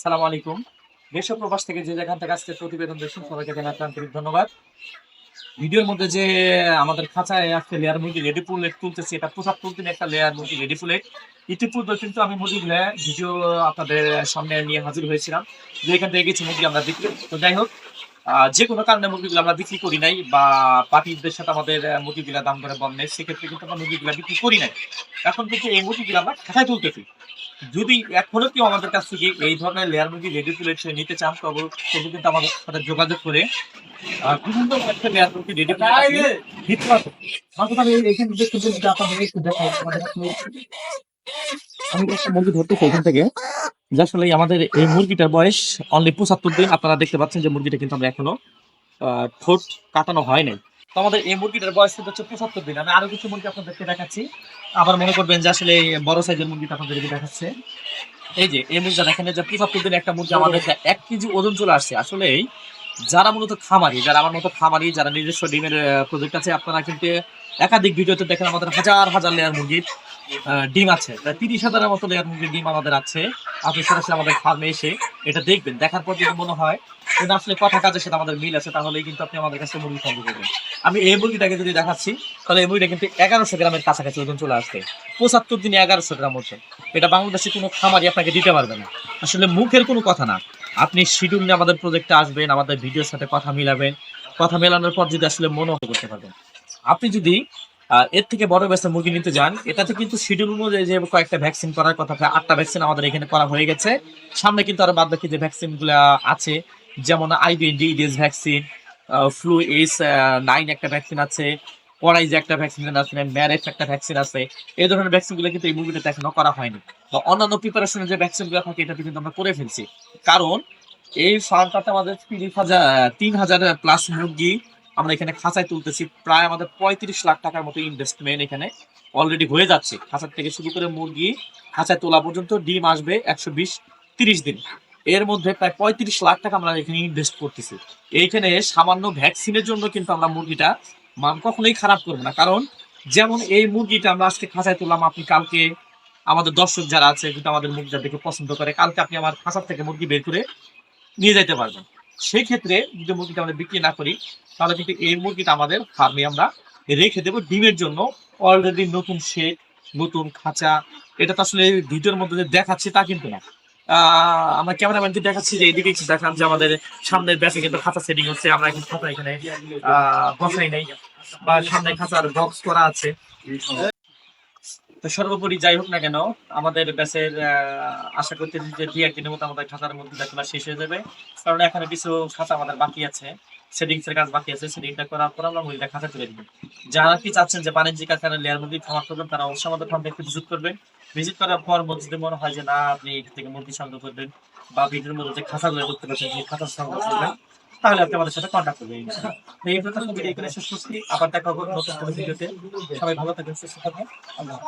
সালাম আলাইকুম। দেশ প্রবাস থেকে যে যেখান থেকে আজকে প্রতিবেদন দেখছেন, সবাইকে জানাতে আন্তরিক ধন্যবাদ। ভিডিওর মধ্যে যে আমাদের খাঁচায় আজকে লেয়ার মুরগি রেডি পুলেট তুলতেছি, এটা পঁচাত্তর দিন একটা লেয়ার মুরগি রেডি পুলেট ইতিপূর্বে কিন্তু আমি মুরগি ভিডিও আপনাদের সামনে নিয়ে হাজির হয়েছিলাম। যে এখান থেকে কিছু মুরগি আমরা দেখি তো যাই হোক যে কোনো কারণে মুরগিগুলো আমরা বিক্রি করি নাই বা পার্টিদের সাথে আমাদের মুরগিগুলা দাম করে বন্ধ নেই সেক্ষেত্রে কিন্তু আমরা মুরগিগুলা বিক্রি করি নাই। এখন কিন্তু এই মুরগিগুলো আমরা খাঁচায় তুলতেছি। যদি এখনও কেউ আমাদের কাছ থেকে এই ধরনের লেয়ার মুরগি রেডি প্লেট নিতে চান তবে তবে কিন্তু আমাদের সাথে যোগাযোগ করে লেয়ার আমি একটা মুরগি ধরতেছি এখান থেকে। আসলে আমাদের এই মুরগিটার বয়স অনলি পঁচাত্তর দিন। আপনারা দেখতে পাচ্ছেন যে মুরগিটা কিন্তু আমরা এখনও ঠোঁট কাটানো হয় নাই। তো আমাদের এই মুরগিটার বয়স কিন্তু হচ্ছে পঁচাত্তর দিন। আমি আরও কিছু মুরগি আপনাদেরকে দেখাচ্ছি। আবার মনে করবেন যে আসলে বড় সাইজের মুরগিটা আপনাদেরকে দেখাচ্ছে। এই যে, এই মুরগিটা দেখেন যে পঁচাত্তর দিন একটা মুরগি আমাদের এক কেজি ওজন চলে আসছে। আসলে যারা মূলত খামারি, যারা আমার মতো খামারি, যারা নিজস্ব ডিমের প্রজেক্ট আছে, আপনারা কিন্তু একাধিক ভিডিওতে দেখেন আমাদের হাজার হাজার লেয়ার মুরগির। ডিম আছে। তিরিশ হাজারের মতো লেয়ার মুরগির ডিম আমাদের আছে। আপনি সরাসরি আমাদের ফার্মে এসে এটা দেখবেন। দেখার পর যদি মনে হয় না, আসলে কথা কাজে সেটা আমাদের মিল আছে, তাহলেই কিন্তু আপনি আমাদের কাছে মুরগি সংগ্রহ করবেন। আমি এই মুরগিটাকে যদি দেখাচ্ছি, তাহলে এই মুরগিটা কিন্তু এগারোশো গ্রামের কাছাকাছি ওজন চলে আসছে। পঁচাত্তর দিনে এগারোশো গ্রাম হচ্ছে এটা বাংলাদেশে কোনো খামারি আপনাকে দিতে পারবে না। আসলে মুখের কোনো কথা না। আপনি শিডিউল নিয়ে আমাদের প্রজেক্টে আসবেন, আমাদের ভিডিওর সাথে কথা মিলাবেন। কথা মেলানোর পর যদি আসলে মনে করতে পারবেন। আপনি যদি এর থেকে বড় ব্যবসা মুরগি নিতে যান। এটাতে কিন্তু শিডিউল অনুযায়ী যে কয়েকটা ভ্যাকসিন করার কথা আটটা ভ্যাকসিন আমাদের এখানে করা হয়ে গেছে। সামনে কিন্তু আরও বাদ বাকি যে ভ্যাকসিন আছে, যেমন IBND DS vaccine flu S nine একটা ভ্যাকসিন আছে পড়াইজে একটা ভ্যাকসিন আছে ম্যারেজ একটা ভ্যাকসিন আছে। এই ধরনের ভ্যাকসিনগুলো কিন্তু এই মুরগিটাতে এখনও করা হয়নি। বা অন্যান্য প্রিপারেশনের যে ভ্যাকসিনগুলো থাকে, এটাতে কিন্তু আমরা করে ফেলছি। কারণ এই ফার্মটাতে আমাদের তিরিশ হাজার, তিন হাজার প্লাস মুরগি আমরা এখানে খাঁচায় তুলতেছি। প্রায় আমাদের পঁয়ত্রিশ লাখ টাকার মতো ইনভেস্টমেন্ট এখানে অলরেডি হয়ে যাচ্ছে। খাঁচার থেকে শুরু করে মুরগি খাঁচায় তোলা পর্যন্ত ডিম আসবে একশো বিশ, তিরিশ দিন। এর মধ্যে প্রায় পঁয়ত্রিশ লাখ টাকা আমরা এখানে ইনভেস্ট করতেছি। এইখানে সামান্য ভ্যাকসিনের জন্য কিন্তু আমরা মুরগিটা মান কখনোই খারাপ করব না। কারণ যেমন এই মুরগিটা আমরা আজকে খাঁচায় তুললাম, আপনি কালকে আমাদের দর্শক যারা আছে, কিন্তু আমাদের মুরগিটা দেখে পছন্দ করে, কালকে আপনি আমার খাঁচার থেকে মুরগি বের করে নিয়ে যেতে পারবেন। সেই ক্ষেত্রে যদি মুরগিটা আমরা বিক্রি না করি, তাহলে কিন্তু এই মুরগিটা আমাদের ফার্মে আমরা রেখে দেবো ডিমের জন্য। অলরেডি নতুন শেড নতুন খাঁচা, এটা তো আসলে ভিডিওর মধ্যে দেখাচ্ছি তা কিন্তু না। আমরা ক্যামেরাম্যানকে দেখাচ্ছি যে এদিকে দেখান যে আমাদের সামনের ব্যাসে কিন্তু খাঁচা সেটিং হচ্ছে, আমরা এখন খাঁচা এখানে বসাই নাই, বা সামনে খাঁচার বক্স করা আছে। তো সর্বোপরি যাই হোক না কেন, আমাদের ব্যাসের আশা করতেছি যে দুই একদিনের মতো আমাদের খাতার মধ্যে খোলা শেষ হয়ে যাবে। কারণ এখানে কিছু খাতা আমাদের বাকি আছে সেটিংস এর কাজ বাকি আছে সেটিংটা করার পর আমরা মুরগিটা খাতা তুলে দিব যারা কি চাচ্ছেন যে বাণিজ্যিক আকারে লেয়ার মুরগি খামার করবেন, তারা অবশ্যই আমাদের ফার্মে একটু ভিজিট করবেন। ভিজিট করার পর মধ্যে যদি মনে হয় যে, না, আপনি এখান থেকে মুরগি সংগ্রহ করবেন বা ভিডিওর মধ্যে যে খাতাগুলো করতে পারছেন সেই খাতা সংগ্রহ করবেন। তাহলে আপনি আমাদের সাথে কন্ট্যাক্ট করবেন এই প্রথম ভিডিও এখানে শেষ করছি। আবার দেখা হবে নতুন ভিডিওতে। সবাই ভালো থাকবেন, সুস্থ থাকবেন। আল্লাহ।